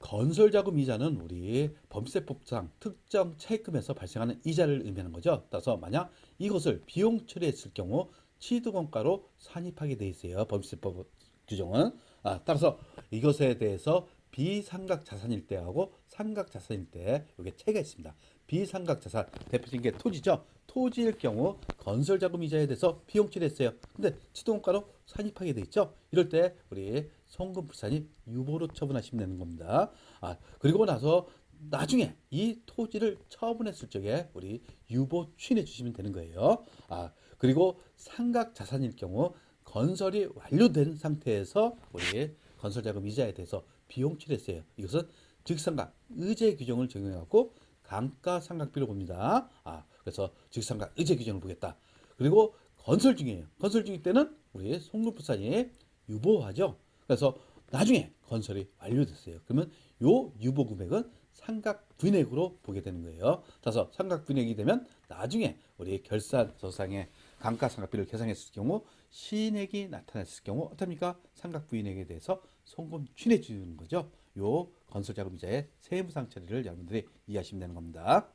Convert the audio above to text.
건설 자금 이자는 우리 범세법상 특정 차입금에서 발생하는 이자를 의미하는 거죠. 따라서 만약 이것을 비용 처리했을 경우 취득원가로 산입하게 돼 있어요. 범세법 규정은. 아, 따라서 이것에 대해서 비상각 자산일 때하고 상각 자산일 때 이게 차이가 있습니다. 비상각 자산 대표적인 게 토지죠. 토지일 경우 건설 자금 이자에 대해서 비용 처리했어요. 근데 취득원가로 산입하게 돼 있죠. 이럴 때 우리 송금 불산이 유보로 처분하시면 되는 겁니다. 아 그리고 나서 나중에 이 토지를 처분했을 적에 우리 유보 추인해 주시면 되는 거예요. 아 그리고 상각 자산일 경우 건설이 완료된 상태에서 우리 건설 자금 이자에 대해서 비용 처리했어요. 이것은 즉상각 의제 규정을 적용해갖고 감가상각비로 봅니다. 아 그래서 즉상각 의제 규정을 보겠다. 그리고 건설 중이에요. 건설 중일 때는 우리 송금부산이 유보하죠. 그래서 나중에 건설이 완료됐어요. 그러면 요 유보 금액은 삼각 분액으로 보게 되는 거예요. 따라서 삼각 분액이 되면 나중에 우리 결산서상에 감가상각비를 계산했을 경우 시인액이 나타났을 경우 어떻습니까? 삼각 부인액에 대해서 송금 취해 주는 거죠. 요 건설자금 이자의 세무상 처리를 여러분들이 이해하시면 되는 겁니다.